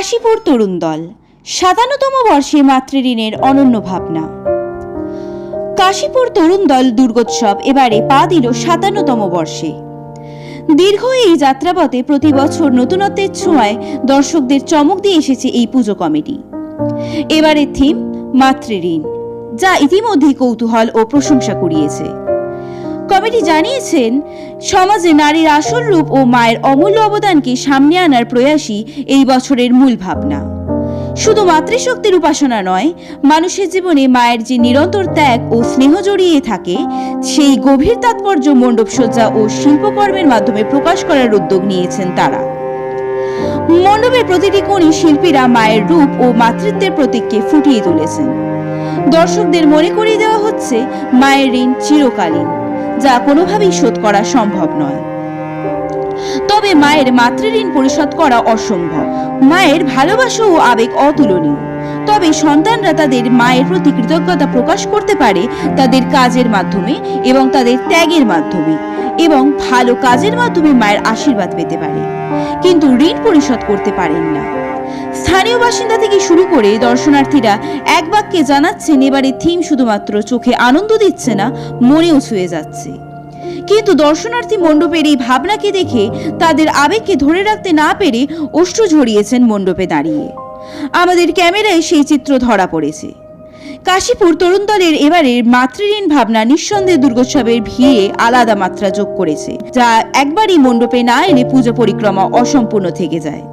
কাশীপুর তরুণ দল, সাতান্নতম বর্ষে মাতৃঋণের অনন্য ভাবনা। কাশীপুর তরুণ দল দুর্গোৎসব এবারে পা দিল সাতান্নতম বর্ষে। দীর্ঘ এই যাত্রাপথে প্রতি বছর নতুনত্বের ছোঁয়ায় দর্শকদের চমক দিয়ে এসেছে এই পুজো কমিটি। এবারের থিম মাতৃঋণ যা ইতিমধ্যেই কৌতূহল ও প্রশংসা কুড়িয়েছে। কমিটি জানিয়েছেন, সমাজে নারীর আসল রূপ ও মায়ের অমূল্য অবদানকে সামনে আনার প্রয়াসই এই বছরের মূল ভাবনা। শুধু মাতৃশক্তির উপাসনা নয়, মানুষের জীবনে মায়ের যে নিরন্তর ত্যাগ ও স্নেহ জড়িয়ে থাকে, সেই গভীর তাৎপর্য মণ্ডপসজ্জা ও শিল্পকর্মের মাধ্যমে প্রকাশ করার উদ্যোগ নিয়েছেন তারা। মণ্ডপের প্রতিটি কোণে শিল্পীরা মায়ের রূপ ও মাতৃত্বের প্রতীককে ফুটিয়ে তুলেছেন। দর্শকদের মনে করিয়ে দেওয়া হচ্ছে, মায়ের ঋণ চিরকালীন। যা কোনোভাবেই শোধ করা সম্ভব নয়। তবে মায়ের মাতৃঋণ পরিশোধ করা অসম্ভব। মায়ের ভালোবাসা ও আবেগ অতুলনীয়। তবে সন্তানরা তাদের মায়ের প্রতি কৃতজ্ঞতা প্রকাশ করতে পারে তাদের কাজের মাধ্যমে এবং তাদের ত্যাগের মাধ্যমে এবং ভালো কাজের মাধ্যমে মায়ের আশীর্বাদ পেতে পারে। কিন্তু ঋণ পরিশোধ করতে পারেন না। স্থানীয় বাসিন্দা থেকে শুরু করে দর্শনার্থীরা এক বাক্যে জানাচ্ছেন, এবারে থিম শুধুমাত্র চোখে আনন্দ দিচ্ছে না, মনেও ছুঁয়ে যাচ্ছে। কিন্তু দর্শনার্থী মণ্ডপের এই ভাবনাকে দেখে তাদের আবেগকে ধরে রাখতে না পেরে অশ্রু ঝরিয়েছেন মণ্ডপে দাঁড়িয়ে। আমাদের ক্যামেরায় সেই চিত্র ধরা পড়েছে। কাশীপুর তরুণ দলের এবারের মাতৃঋণ ভাবনা নিঃসন্দেহে দুর্গোৎসবের ভিড়ে আলাদা মাত্রা যোগ করেছে, যা একবারই মণ্ডপে না এলে পুজো পরিক্রমা অসম্পূর্ণ থেকে যায়।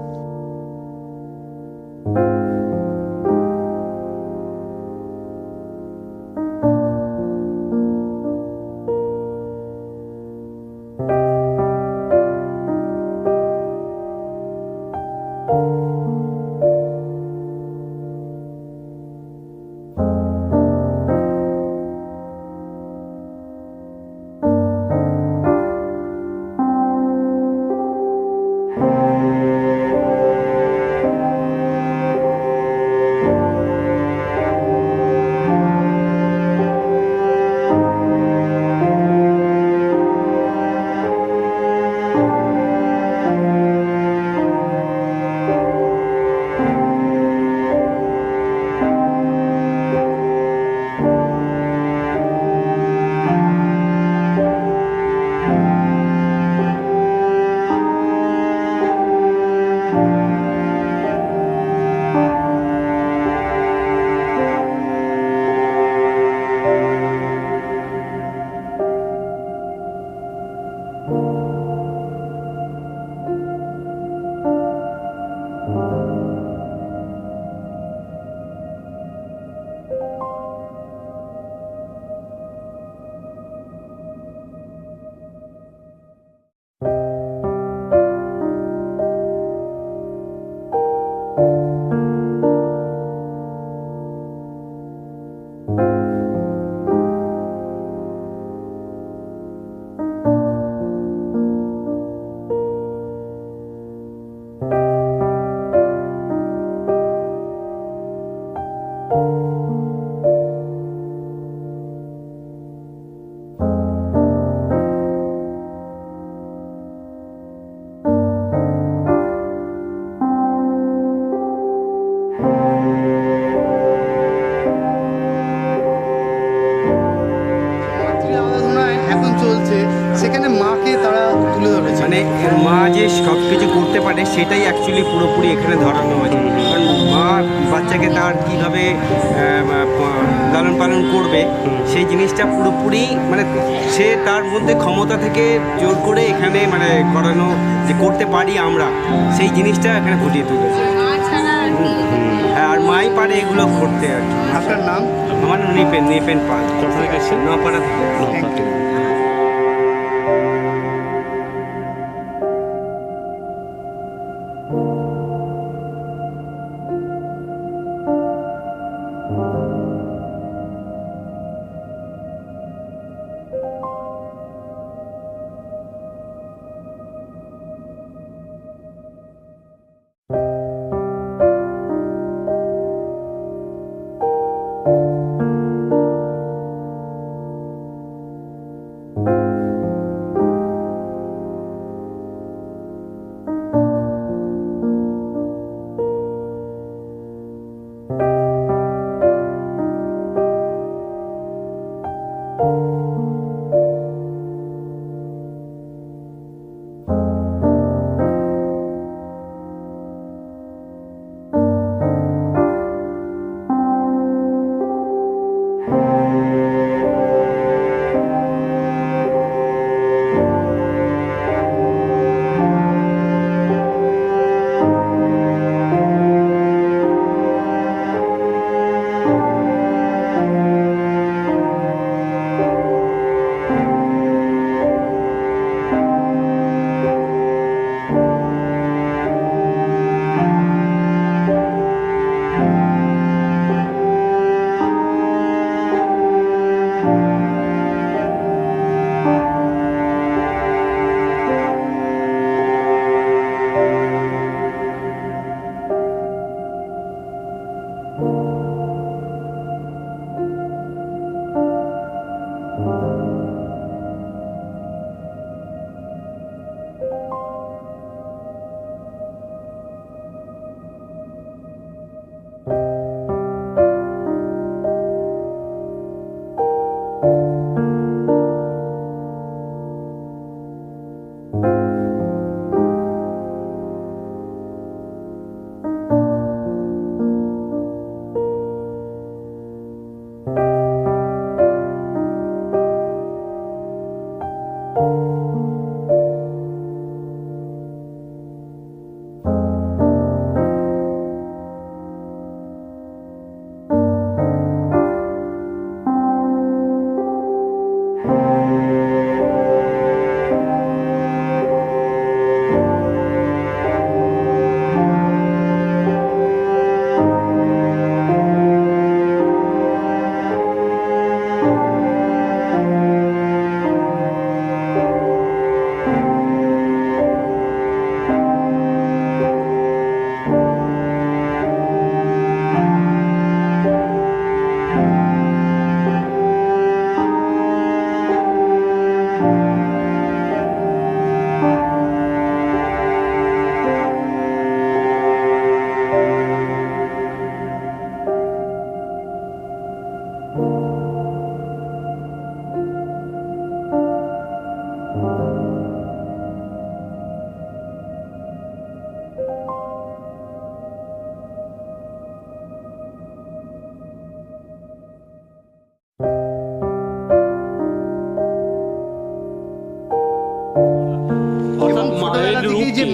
জিনিসটা এখানে ফুটিয়ে তুলেছে। হ্যাঁ, আর মাই পারে এগুলো করতে আর কি। আপনার নাম? আমার নিপেন নিপেন পাল। কোথা থেকে আসছেন নপাড়া থেকে।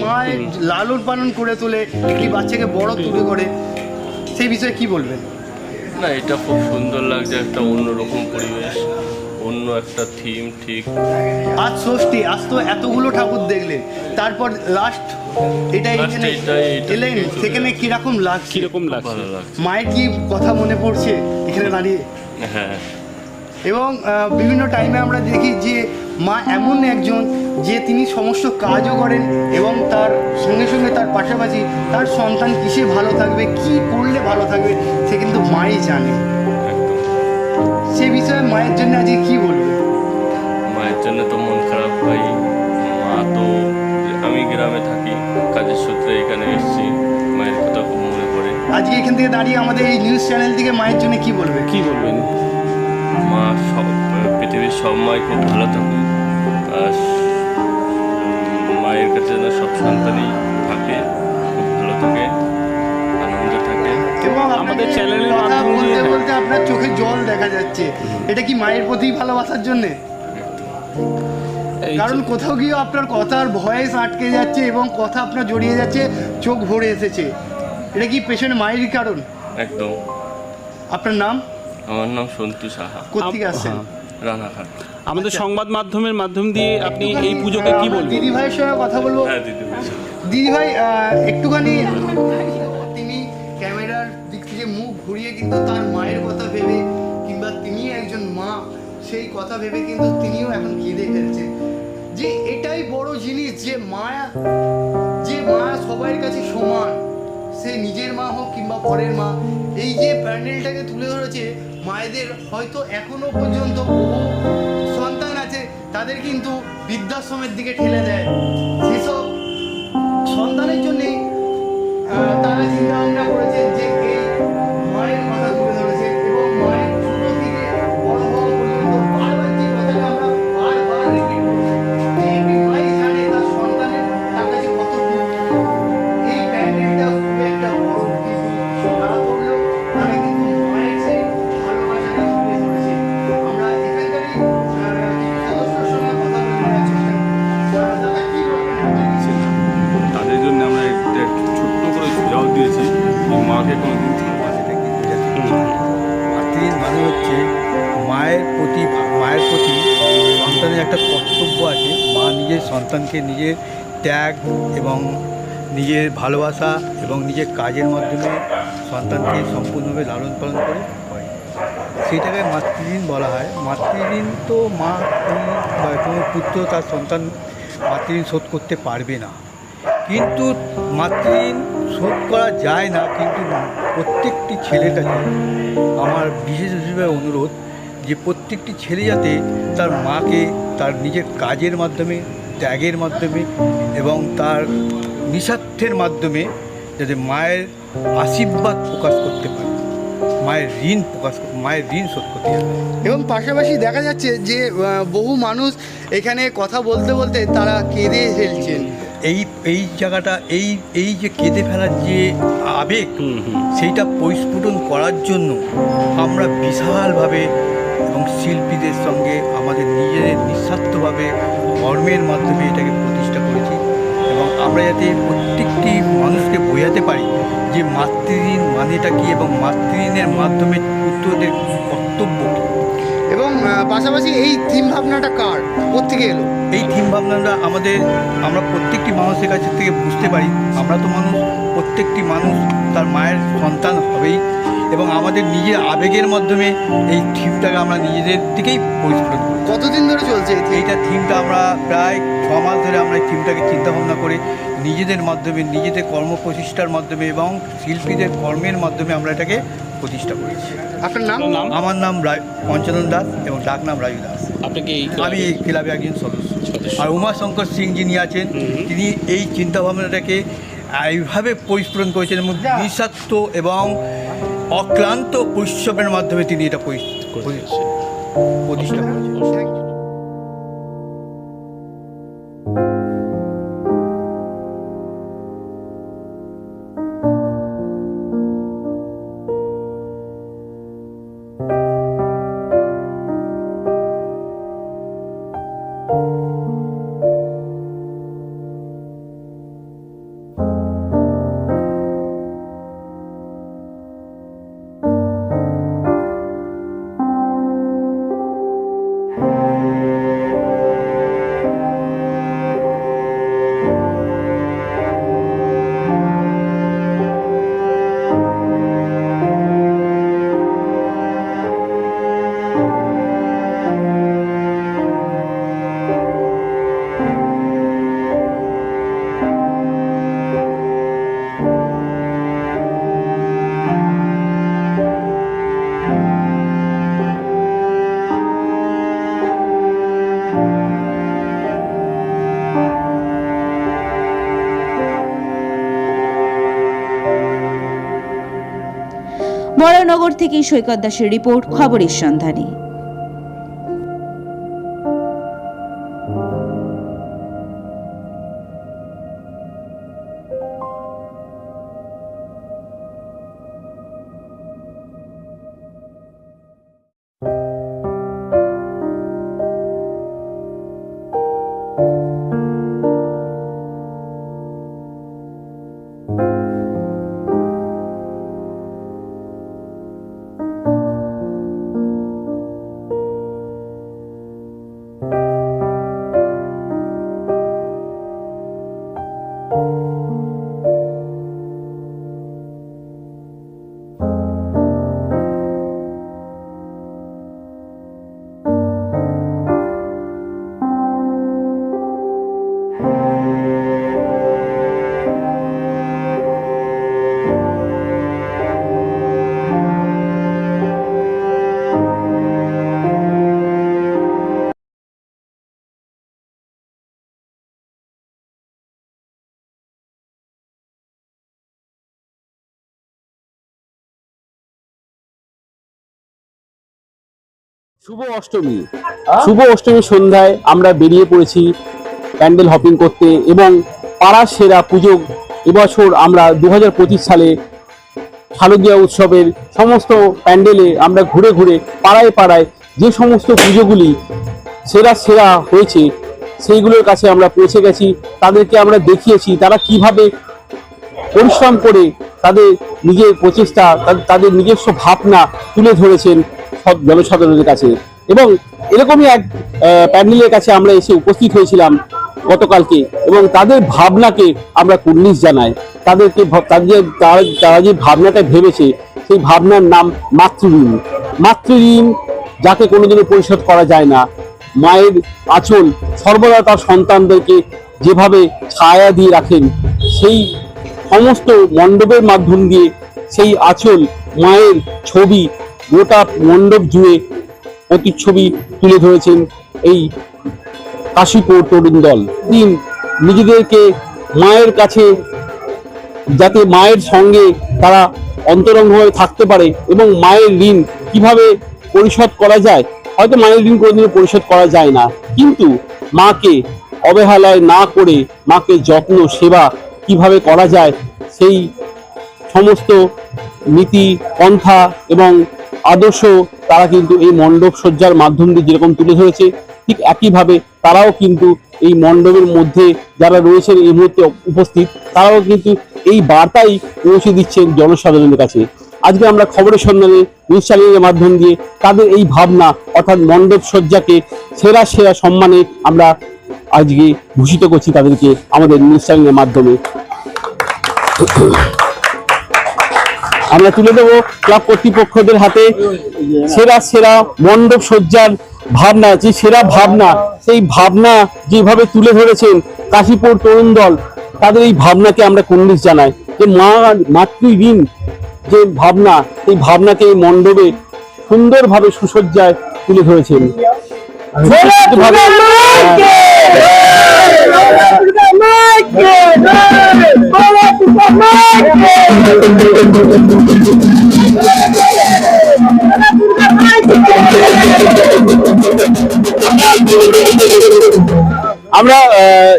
মায়ের লালন পালন করে তোলে একটি বাচ্চাকে বড় তুলে করে সেই বিষয়ে কি বলবেন? না এটা খুব সুন্দর লাগছে একটা অন্যরকম পরিবেশ অন্য একটা থিম ঠিক। আজ ষষ্ঠী আজ তো এতগুলো ঠাকুর দেখলেন তারপর লাস্ট এটা এখানে এটাই, এলেন সেখানে কীরকম লাগছে? কীরকম লাগছে? মায়ের কি কথা মনে পড়ছে এখানে দাঁড়িয়ে? হ্যাঁ। এবং বিভিন্ন টাইমে আমরা দেখি যে মা এমন একজন যে তিনি সমস্ত কাজও করেন এবং তার সঙ্গে সঙ্গে তার পাশাপাশি তার সন্তান কিসে ভালো থাকবে কি করলে ভালো থাকবে সে কিন্তু মাই জানে। সে বিষয়ে মায়ের জন্য আজকে কি বলবে? মায়ের জন্য তো মন খারাপ হয় মা তো আমি গ্রামে থাকি কাজের সূত্রে এখানে এসেছি। মায়ের কথা খুব মনে পড়ে। আজকে এখান থেকে দাঁড়িয়ে আমাদের এই নিউজ চ্যানেল থেকে মায়ের জন্য কি বলবে? কি বলবেন? মা সব পৃথিবীর সব মাই খুব ভালো থাকুক। আর মায়ের কাছে যেন সব সন্তানই থাকে খুব ভালো থাকে আনন্দে থাকে। এবং আমাদের চ্যানেলের কথা বলতে বলতে আপনার চোখে জল দেখা যাচ্ছে। এটা কি মায়ের প্রতি ভালোবাসার জন্যে? কারণ কোথাও গিয়ে আপনার কথার ভয়েস আটকে যাচ্ছে এবং কথা আপনার জড়িয়ে যাচ্ছে চোখ ভরে এসেছে। এটা কি পেশেন্ট মায়েরই কারণ? একদম। আপনার নাম? আমার নাম সন্তু সাহা। কোথেকে আসছেন? হ্যাঁ। রানাঘাট। আমাদের সংবাদ মাধ্যমের মাধ্যম দিয়ে আপনি এই পুজোকে কি বলবেন? দিদি ভাইয়ের সঙ্গে কথা বলব। হ্যাঁ দিদি ভাই একটুখানি তিনি ক্যামেরার দিক থেকে মুখ ঘুরিয়ে কিন্তু তার মায়ের কথা ভেবে কিংবা তিনি একজন মা সেই কথা ভেবে কিন্তু তিনিও এখন কেঁদে ফেলছেন। যে এটাই বড় জিনিস যে মায়া যে মা সবার কাছে সমান। সে নিজের মা হোক কিংবা পরের মা, এই যে প্যান্ডেলটাকে তুলে ধরেছে, মায়েদের হয়তো এখনও পর্যন্ত বহু সন্তান আছে, তাদের কিন্তু বৃদ্ধাশ্রমের দিকে ঠেলে দেয়। সেসব সন্তানের জন্যে তারা চিন্তা ভাবনা করেছে যে এই সন্তানকে নিজের ত্যাগ এবং নিজের ভালোবাসা এবং নিজের কাজের মাধ্যমে সন্তানকে সম্পূর্ণভাবে লালন পালন করে সেইটাকে মাতৃঋণ বলা হয়। মাতৃঋণ তো মা কোনো পুত্র তার সন্তান মাতৃঋণ শোধ করতে পারবে না। কিন্তু মাতৃঋণ শোধ করা যায় না। কিন্তু প্রত্যেকটি ছেলের কাছে আমার বিশেষ হিসেবে অনুরোধ যে প্রত্যেকটি ছেলে যাতে তার মাকে, তার নিজের কাজের মাধ্যমে ত্যাগের মাধ্যমে এবং তার নিঃস্বার্থের মাধ্যমে যাতে মায়ের আশীর্বাদ প্রকাশ করতে পারে মায়ের ঋণ প্রকাশ কর- মায়ের ঋণ শোধ করতে পারে। এবং পাশাপাশি দেখা যাচ্ছে যে বহু মানুষ এখানে কথা বলতে বলতে তারা কেঁদে ফেলছেন। এই এই জায়গাটা এই এই যে কেঁদে ফেলার যে আবেগ হুম হুম। সেইটা পরিস্ফুটন করার জন্য আমরা বিশালভাবে এবং শিল্পীদের সঙ্গে আমাদের নিজেদের নিঃস্বার্থভাবে কর্মের মাধ্যমে এটাকে প্রতিষ্ঠা করেছি এবং আমরা যাতে প্রত্যেকটি মানুষকে বোঝাতে পারি যে মাতৃঋণ মানেটা কী এবং মাতৃঋণের মাধ্যমে পুত্রদের কর্তব্য এবং পাশাপাশি এই থিম ভাবনাটা কার? কোথেকে এলো? এই থিম ভাবনাটা আমাদের আমরা প্রত্যেকটি মানুষের কাছ থেকে বুঝতে পারি। আমরা তো মানুষ প্রত্যেকটি মানুষ তার মায়ের সন্তান হবেই এবং আমাদের নিজের আবেগের মাধ্যমে এই থিমটাকে আমরা নিজেদের দিকেই পরিস্ফুটন করি কতদিন ধরে চলছে এইটা থিমটা আমরা প্রায় ছ মাস ধরে আমরা এই থিমটাকে চিন্তা ভাবনা করে নিজেদের মাধ্যমে নিজেদের কর্মপ্রচেষ্টার মাধ্যমে এবং শিল্পীদের কর্মের মাধ্যমে আমরা এটাকে প্রতিষ্ঠা করেছি। আপনার নাম? নাম? আমার নাম রায় পঞ্চানন দাস এবং ডাক নাম রাজু দাস। আপনাকে এই আমি এই ক্লাবে একজন সদস্য। আর উমাশঙ্কর সিং যিনি আছেন তিনি এই চিন্তাভাবনাটাকে এইভাবে পরিস্ফুরণ করেছেন এবং নিঃস্বার্থ এবং অক্লান্ত পরিশ্রমের মাধ্যমে তিনি এটা করেছেন। Thank you. বরানগর থেকে সৈকত দাসের রিপোর্ট খবরের সন্ধানে। শুভ অষ্টমী। শুভ অষ্টমীর সন্ধ্যায় আমরা বেরিয়ে পড়েছি প্যান্ডেল হপিং করতে এবং পাড়ার সেরা পুজো এবছর আমরা দু হাজার পঁচিশ সালে শারদীয়া উৎসবের সমস্ত প্যান্ডেলে আমরা ঘুরে ঘুরে পাড়ায় পাড়ায় যে সমস্ত পুজোগুলি সেরা সেরা হয়েছে সেইগুলোর কাছে আমরা পৌঁছে গেছি তাদেরকে আমরা দেখিয়েছি তারা কীভাবে পরিশ্রম করে তাদের নিজের প্রচেষ্টা তাদের- তাদের নিজস্ব ভাবনা তুলে ধরেছেন সব জনসাধারণের কাছে। এবং এরকমই এক প্যান্ডেলের কাছে আমরা এসে উপস্থিত হয়েছিলাম গতকালকে, এবং তাদের ভাবনাকে আমরা কুর্নিশ জানাই। তাদেরকে তাদের, তারা তারা যে ভাবনাটা ভেবেছে, সেই ভাবনার নাম মাতৃঋণ। মাতৃঋণ যাকে কোনোদিনও পরিশোধ করা যায় না। মায়ের আঁচল সর্বদা তার সন্তানদেরকে যেভাবে ছায়া দিয়ে রাখেন, সেই সমস্ত মণ্ডপের মাধ্যম দিয়ে সেই আঁচল, মায়ের ছবি গোটা মণ্ডপ জুড়ে প্রতিচ্ছবি তুলে ধরেছেন এই কাশীপুর তরুণ দল। দিন নিজেদেরকে মায়ের কাছে যাতে মায়ের সঙ্গে তারা অন্তরঙ্গভাবে থাকতে পারে এবং মায়ের ঋণ কীভাবে পরিশোধ করা যায়, হয়তো মায়ের ঋণ কোনোদিনও পরিশোধ করা যায় না। কিন্তু মাকে অবহেলায় না করে মাকে যত্ন, সেবা কীভাবে করা যায়, সেই সমস্ত নীতি, পন্থা এবং আদর্শ, তারা কিন্তু এই মণ্ডপ সজ্জার মাধ্যম দিয়ে যেরকম তুলে ধরেছে, ঠিক একইভাবে তারাও কিন্তু এই মণ্ডপের মধ্যে যারা রয়েছেন এই মুহূর্তে উপস্থিত, তারাও কিন্তু এই বার্তাই পৌঁছে দিচ্ছেন জনসাধারণের কাছে। আজকে আমরা খবরের সন্ধানে নিউজ চ্যানেলের মাধ্যম দিয়ে তাদের এই ভাবনা, অর্থাৎ মণ্ডপ সজ্জাকে সেরা সেরা সম্মানে আমরা আজকে ভূষিত করছি তাদেরকে আমাদের নিউজ চ্যানেলের মাধ্যমে। আমরা তুলে দেবো ক্লাব কর্তৃপক্ষদের হাতে। সেরা সেরা মণ্ডপ সজ্জার ভাবনা যে সেরা ভাবনা সেই ভাবনা যেভাবে তুলে ধরেছেন কাশীপুর তরুণ দল তাদের এই ভাবনাকে আমরা কুন্ডিস জানাই। যে মা মাতৃ ঋণ যে ভাবনা এই ভাবনাকে এই মণ্ডপে সুন্দরভাবে সুসজ্জায় তুলে ধরেছেন। আমরা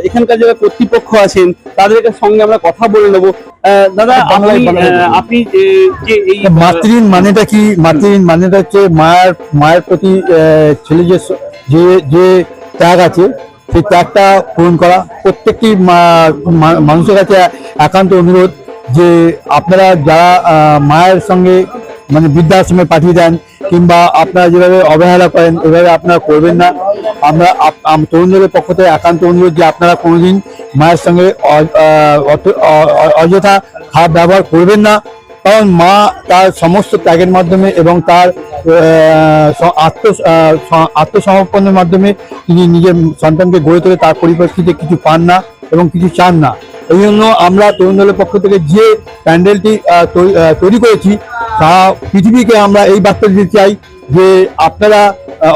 এখানকার যারা কর্তৃপক্ষ আছেন তাদের সঙ্গে আমরা কথা বলে নেব। দাদা আপনি আপনি যে- এই মানেটা কি? মাতৃঋণ মানেটা হচ্ছে মায়ের মায়ের প্রতি ছেলে যে যে যে ত্যাগ আছে সেই ত্যাগটা পূরণ করা। প্রত্যেকটি মানুষের কাছে একান্ত অনুরোধ। যে আপনারা যারা মায়ের সঙ্গে মানে বৃদ্ধাশ্রমে পাঠিয়ে দেন কিংবা আপনারা যেভাবে অবহেলা করেন, এভাবে আপনারা করবেন না। আমরা তরুণদের পক্ষ থেকে একান্ত অনুরোধ যে আপনারা কোনোদিন মায়ের সঙ্গে অযথা খারাপ ব্যবহার করবেন না। কারণ মা তার সমস্ত ত্যাগের মাধ্যমে এবং তার আত্ম আত্মসমর্পণের মাধ্যমে তিনি নিজের সন্তানকে গড়ে তোলে, তার পরিপ্রেক্ষিতে কিছু পান না এবং কিছু চান না। এই জন্য আমরা তরুণ দলের পক্ষ থেকে যে প্যান্ডেলটি তৈরি করেছি তা পৃথিবীকে আমরা এই বার্তা দিতে চাই যে আপনারা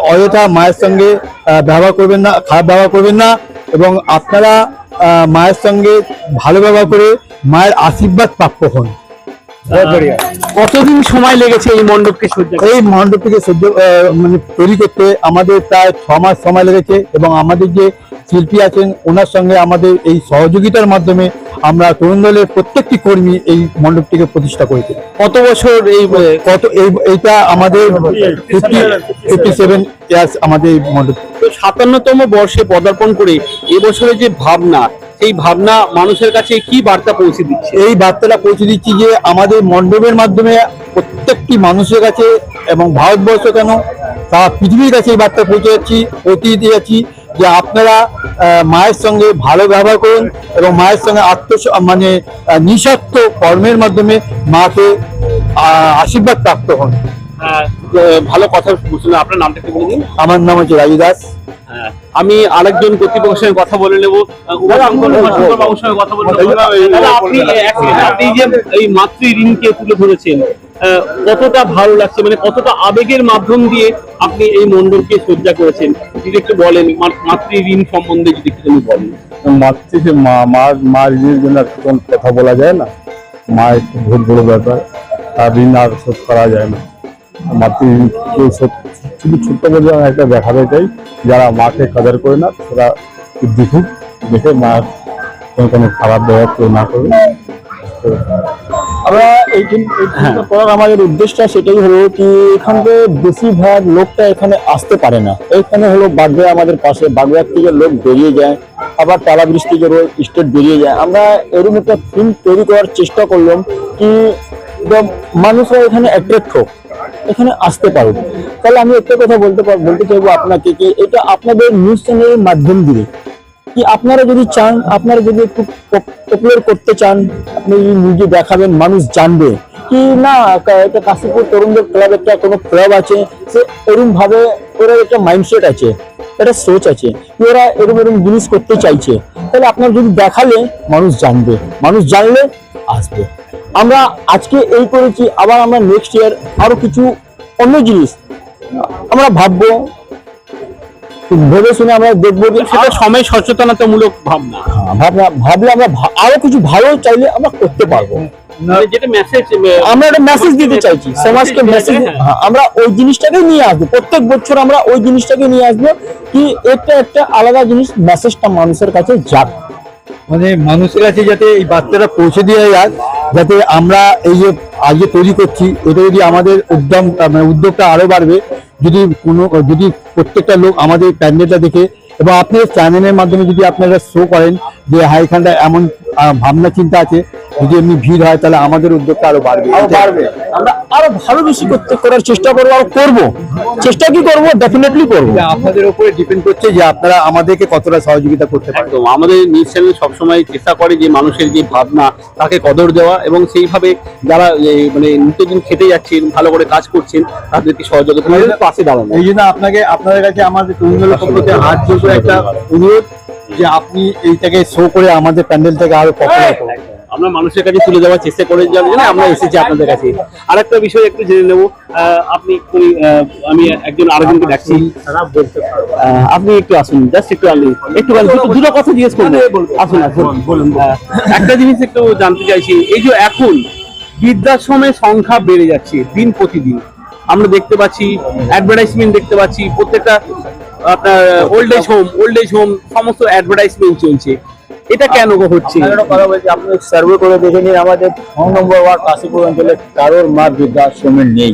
অযথা মায়ের সঙ্গে ব্যবহার করবেন না খারাপ ব্যবহার করবেন না এবং আপনারা মায়ের সঙ্গে ভালো ব্যবহার করে মায়ের আশীর্বাদ প্রাপ্য হন কতদিন সময় লেগেছে এই মণ্ডপকে? এই মণ্ডপটিকে সহ্য মানে তৈরি করতে আমাদের প্রায় ছ মাস সময় লেগেছে এবং আমাদের যে শিল্পী আছেন ওনার সঙ্গে আমাদের এই সহযোগিতার মাধ্যমে আমরা তরুণ দলের প্রত্যেকটি কর্মী এই মণ্ডপটিকে প্রতিষ্ঠা করেছি কত বছর এই কত এই এইটা আমাদের ফিফটি সেভেন ইয়ার্স আমাদের এই মণ্ডপ সাতান্নতম বর্ষে পদার্পণ করে এবছরের যে ভাবনা এই ভাবনা মানুষের কাছে কি বার্তা পৌঁছে দিচ্ছে? এই বার্তাটা পৌঁছে দিচ্ছি যে আমাদের মণ্ডপের মাধ্যমে প্রত্যেকটি মানুষের কাছে এবং ভারতবর্ষ কেন সারা পৃথিবীর কাছে এই বার্তা পৌঁছে যাচ্ছি পৌঁছে দিয়ে যাচ্ছি। যে আপনারা মায়ের সঙ্গে ভালো ব্যবহার করুন এবং মায়ের সঙ্গে আত্ম মানে নিঃস্বার্থ কর্মের মাধ্যমে মাকে আশীর্বাদ প্রাপ্ত হন। আহ, ভালো কথা শুনে আপনার নামটা একটু বলে দিন। আমার নাম হচ্ছে রাজু দাস। হ্যাঁ, আমি আরেকজন কর্তৃপক্ষের সঙ্গে কথা বলে নেব। কথা বলে আপনি এই মাতৃ ঋণকে তুলে ধরেছেন কতটা ভালো লাগছে মানে কতটা আবেগের মাধ্যম দিয়ে আপনি এই মণ্ডলকে সজ্জা করেছেন যদি একটু বলেন মা- মাতৃ ঋণ সম্বন্ধে যদি একটু তুমি বলেন। মাতৃকে মা মার মার ঋণের জন্য কোন কথা বলা যায় না। মা একটু বহুত বড় ব্যাপার তার ঋণ আর শোধ করা যায় না। মাতৃ শোধ শুধু ছোট্ট বলে একটা দেখাতে চাই যারা মাকে কাদার করে না তারা দেখুক দেখে মার কোনো কোনো খারাপ ব্যবহার কেউ না করবে আমরা জিনিসটা করার আমাদের উদ্দেশ্যটা সেটাই হলো কি এখানকে বেশিরভাগ লোকটা এখানে আসতে পারে না। এখানে হলো বাগড়া আমাদের পাশে। বাগড়ার থেকে লোক বেরিয়ে যায়। আবার ব্রিজ থেকে স্টেট বেরিয়ে যায়। আমরা এরকম একটা ফিল্ম তৈরি করার চেষ্টা করলাম কি মানুষরা এখানে অ্যাট্রাক্ট হোক এখানে আসতে পারুক। তাহলে আমি একটা কথা বলতে বলতে চাইব আপনাকে কি এটা আপনাদের নিউজ চ্যানেলের মাধ্যম দিয়ে কি আপনারা যদি চান, আপনারা যদি একটু পপুলার করতে চান, আপনি নিজে দেখাবেন, মানুষ জানবে। কি না এটা কাশীপুর তরুণদের ক্লাব একটা কোনো ক্লাব আছে, সে এরকম ভাবে ওরা একটা মাইন্ডসেট আছে, একটা সোচ আছে ওরা এরকম এরকম জিনিস করতে চাইছে। তাহলে আপনার যদি দেখালে, মানুষ জানবে। মানুষ জানলে আসবে। আমরা আজকে এই করেছি, আবার আমরা নেক্সট ইয়ার আরও কিছু অন্য জিনিস। আমরা ভাববো ভেবে শুনে আমরা দেখব সেটা সময় সচেতনতামূলক ভাবনা। হ্যাঁ, ভাবনা ভাবলে আমরা আরও কিছু ভালো চাইলে আমরা করতে পারব। মানে যেটা মেসেজ আমরা একটা মেসেজ দিতে চাইছি সমাজকে মেসেজ আমরা ওই জিনিসটাকে নিয়ে আসব প্রত্যেক বছর আমরা ওই জিনিসটাকে নিয়ে আসব কি এটা একটা আলাদা জিনিস মেসেজটা মানুষের কাছে যাক মানে মানুষের কাছে যাতে এই বার্তাটা পৌঁছে দেওয়া যায়, যাতে আমরা এই যে আজকে তৈরি করছি, এটা যদি আমাদের উদ্যম মানে উদ্যোগটা আরও বাড়বে, যদি কোনো, যদি প্রত্যেকটা লোক আমাদের প্যান্ডেলটা দেখে, এবং আপনি চ্যানেলের মাধ্যমে যদি আপনারা শো করেন যে হ্যাঁ এখানটা এমন ভাবনা, চিন্তা আছে যদি এমনি ভিড় হয় তাহলে আমাদের উদ্যোগটা আরও বাড়বে। বাড়বে। আমরা আরও ভালো বেশি করতে করার চেষ্টা করব আর করব। চেষ্টা কি করব? ডেফিনেটলি করব। আপনাদের উপরে ডিপেন্ড করছে যে আপনারা আমাদেরকে কতটা সহযোগিতা করতে পারেন একদম। আমাদের নিউজ চ্যানেল সবসময় চেষ্টা করে যে মানুষের যে ভাবনা তাকে কদর দেওয়া এবং সেইভাবে যারা মানে নিত্যদিন খেটে যাচ্ছেন ভালো করে কাজ করছেন তাদেরকে সহযোগিতা পাশে দাঁড়ানো। এই জন্য আপনাকে আপনাদের কাছে আমাদের তরুণদলের পক্ষ থেকে হাত জোর একটা অনুরোধ যে আপনি এইটাকে শো করে আমাদের প্যান্ডেল থেকে আরও পপুলার করুন। আমরা মানুষের কাছে তুলে দেওয়ার চেষ্টা করে যাওয়ার জন্য আমরা এসেছি আপনাদের কাছে। আর একটা বিষয় একটু জেনে নেব আপনি আমি একজন আরেকজনকে ডাকছি। আপনি একটু আসুন জাস্ট একটু আসুন একটু দুটো কথা জিজ্ঞেস করব আসুন আসুন। বলুন একটা জিনিস একটু জানতে চাইছি এই যে এখন বৃদ্ধাশ্রমের সংখ্যা বেড়ে যাচ্ছে দিন প্রতিদিন। আমরা দেখতে পাচ্ছি অ্যাডভার্টাইজমেন্ট দেখতে পাচ্ছি প্রত্যেকটা আপনার old age home old age home সমস্ত অ্যাডভার্টাইজমেন্ট চলছে। এটা কেন হচ্ছে? আপনি সার্ভে করে দেখে নিন আমাদের ছ নম্বর ওয়ার্ড কাশীপুর অঞ্চলে কারোর মা বৃদ্ধাশ্রমে নেই।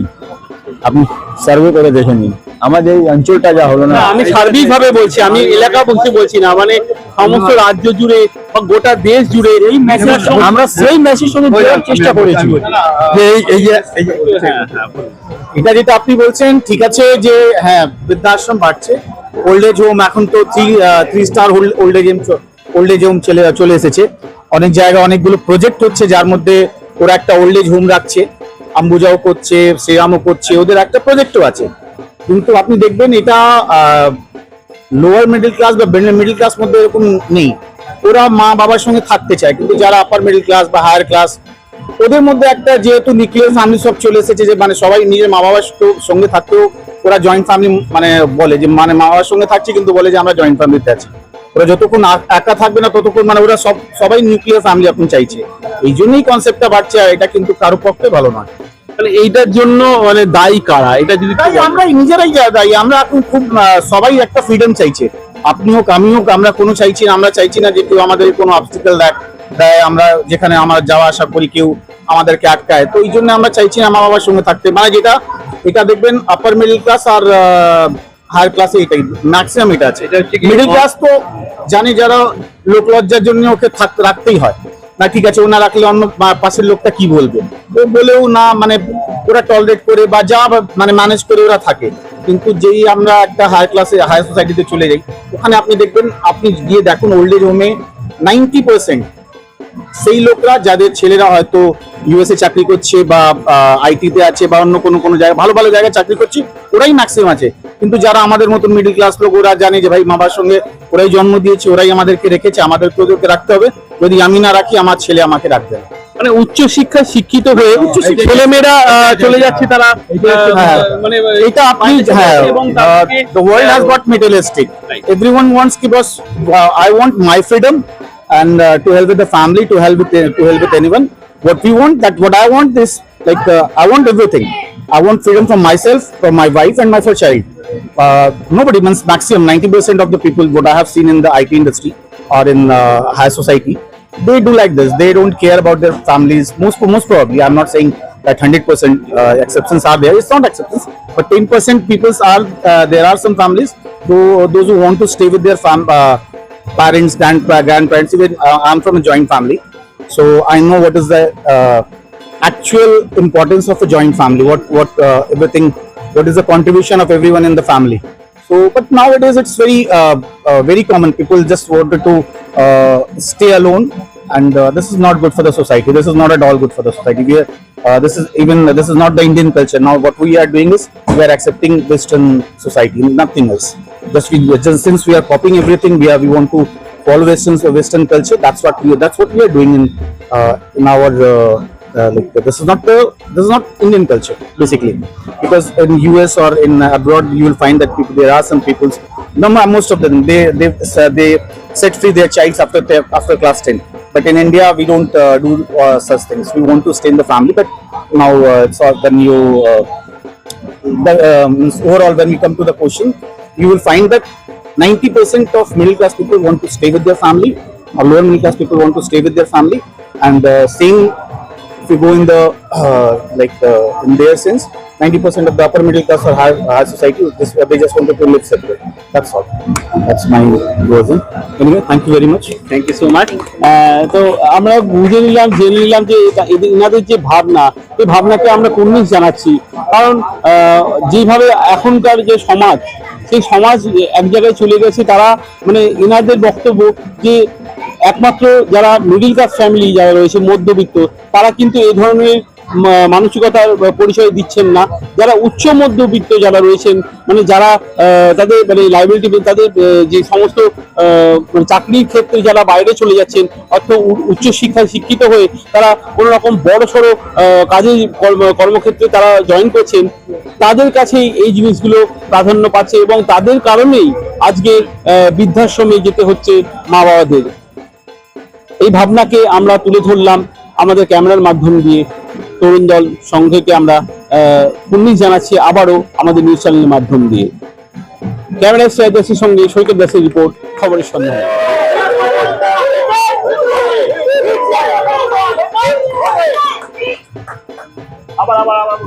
আপনি সার্ভে করে দেখে নিন। আমাদের এই অঞ্চলটা যা হলো না আমি সার্বিক ভাবে বলছি আমি এলাকা বলতে বলছি না মানে সমস্ত রাজ্য জুড়ে বা গোটা দেশ জুড়ে এই মেসেজ আমরা সেই মেসেজ শুনে দেওয়ার চেষ্টা করেছি। যে এই এই যে এটা যেটা আপনি বলছেন ঠিক আছে যে হ্যাঁ বৃদ্ধাশ্রম বাড়ছে। ওল্ড এজ হোম এখন তো three three star old age old age home চলে চলে এসেছে। অনেক জায়গায় অনেকগুলো প্রজেক্ট হচ্ছে, যার মধ্যে ওরা একটা ওল্ড এজ হোম রাখছে। আম্বুজাও করছে, শ্রীরামও করছে, ওদের একটা প্রজেক্টও আছে। কিন্তু আপনি দেখবেন এটা লোয়ার মিডল ক্লাস বা মিডল ক্লাস মধ্যে এরকম নেই। ওরা মা বাবার সঙ্গে থাকতে চায়, কিন্তু যারা আপার মিডল ক্লাস বা হায়ার ক্লাস ওদের মধ্যে একটা যেহেতু নিউক্লিয়ার ফ্যামিলি সব চলে এসেছে, যে মানে সবাই নিজের মা বাবার সঙ্গে থাকতেও ওরা জয়েন্ট ফ্যামিলি মানে বলে যে মানে মা বাবার সঙ্গে থাকছে, কিন্তু বলে যে আমরা জয়েন্ট ফ্যামিলিতে আছি। ওরা যতক্ষণ একা থাকবে না ততক্ষণ মানে ওরা সব সবাই নিউক্লিয়ার ফ্যামিলি এখন চাইছে। এই জন্যই কনসেপ্টটা বাড়ছে আর এটা কিন্তু কারও পক্ষে ভালো নয়। মানে এইটার জন্য মানে দায়ী কারা? এটা যদি। আমরা নিজেরাই দায়ী। আমরা এখন খুব সবাই একটা ফ্রিডম চাইছে। আপনি হোক আমি হোক আমরা কোনো চাইছি না আমরা চাইছি না যে কেউ আমাদের কোনো অবস্টিকেল দেয় দেয়। আমরা যেখানে আমরা যাওয়া আসা করি কেউ আমাদেরকে আটকায়। তো এই জন্য আমরা চাইছি না মা বাবার সঙ্গে থাকতে। মানে যেটা এটা দেখবেন আপার মিডল ক্লাস আর হায়ার ক্লাসে এটাই ম্যাক্সিমাম এটা আছে। মিডল ক্লাস তো জানে যারা লোক লজ্জার জন্য ওকে থাকতে রাখতেই হয়। না ঠিক আছে ও না রাখলে অন্য পাশের লোকটা কি বলবে? ও বলেও না মানে ওরা টলারেট করে বা যা মানে ম্যানেজ করে ওরা থাকে। কিন্তু যেই আমরা একটা হায়ার ক্লাসে হায়ার সোসাইটিতে চলে যাই ওখানে আপনি দেখবেন আপনি গিয়ে দেখুন ওল্ড এজ হোমে নাইনটি পার্সেন্ট সেই লোকরা যাদের ছেলেরা হয়তো ইউএসএ চাকরি করছে বা আইটিতে আছে বা অন্য কোনো কোনো জায়গায় ভালো ভালো জায়গায় চাকরি করছে ওরাই ম্যাক্সিমাম আছে। কিন্তু যারা আমাদের মতন মিডল ক্লাস লোক ওরা জানে যে ভাই বাবার সঙ্গে ওরাই জন্ম দিয়েছে ওরাই আমাদেরকে রেখেছে আমাদেরকে ওদেরকে রাখতে হবে। যদি আমি না রাখি আমার ছেলে আমাকে রাখবে না। মানে উচ্চ শিক্ষায় শিক্ষিত হয়ে ছেলেমেয়েরা আহ, চলে যাচ্ছে তারা হ্যাঁ। মানে এটা আপনি হ্যাঁ the world has got materialistic everyone wants কি boss I want my freedom and uh, to help with the family to help with to help with anyone. What we want that what i want is like uh, i want everything. I want freedom from myself from my wife and my first child. Nobody means maximum 90% of the people what i have seen in the it industry or in uh, high society. They do like this. They don't care about their families. Most most probably i'm not saying that 100% uh, exceptions are there. It's not exceptions but 10% people are uh, there are some families who those who want to stay with their fam uh, parents grand grandparents. Even uh, i'm from a joint family. So i know what is the uh, actual importance of a joint family what what uh, everything what is the contribution of everyone in the family? So but nowadays it's very uh, uh, very common. People just wanted to uh, stay alone and uh, this is not good for the society. This is not at all good for the society. We are uh, this is even this is not the indian culture. Now what we are doing is we are accepting western society nothing else. Just we just since we are copying everything we are we want to follow western western culture. That's what we that's what we are doing in uh, in our uh, like this is not the this is not Indian culture basically. Because in US or in abroad you will find that people there are some people no most of them they they uh, they set free their child after after class 10 but in India we don't uh, do uh, such things. We want to stay in the family but now uh, it's all the new uh, the, um, overall when we come to the question you will find that 90% of middle class people want to stay with their family or lower middle class people want to stay with their family. And uh, same if you go in the uh, like uh, in their sense 90% of the upper middle class or higher, higher society just, they just wanted to live separate that's all that's my version anyway thank you very much thank you so much তো আমরা বুঝে নিলাম জেনে নিলাম যে এনাদের যে ভাবনা এই ভাবনাকে আমরা কুর্নিশ জানাচ্ছি কারণ যেভাবে এখনকার যে সমাজ সেই সমাজ এক জায়গায় চলে গেছে, তারা মানে এনাদের বক্তব্য যে একমাত্র যারা মিডিল ক্লাস ফ্যামিলি যারা রয়েছে, মধ্যবিত্ত, তারা কিন্তু এই ধরনের মানসিকতার পরিচয় দিচ্ছেন না। যারা উচ্চ মধ্যবিত্ত যারা রয়েছেন মানে যারা তাদের মানে লাইবিলিটি তাদের যে সমস্ত মানে চাকরির ক্ষেত্রে যারা বাইরে চলে যাচ্ছেন, অর্থ উচ্চশিক্ষায় শিক্ষিত হয়ে তারা কোনো রকম বড় সড়ো কাজে কর্ম- কর্মক্ষেত্রে তারা জয়েন করছেন, তাদের কাছে এই জিনিসগুলো প্রাধান্য পাচ্ছে এবং তাদের কারণেই আজকে বৃদ্ধাশ্রমে যেতে হচ্ছে মা বাবাদের এই ভাবনাকে আমরা তুলে ধরলাম আমাদের ক্যামেরার মাধ্যম দিয়ে। তরুণ দল সংঘকে আমরা কুর্নিশ জানাচ্ছি আবারও আমাদের নিউজ চ্যানেলের মাধ্যম দিয়ে। ক্যামেরা সাহেব দাসের সঙ্গে সৈকত দাসের রিপোর্ট খবরের সন্ধানে। আবার আবার আবার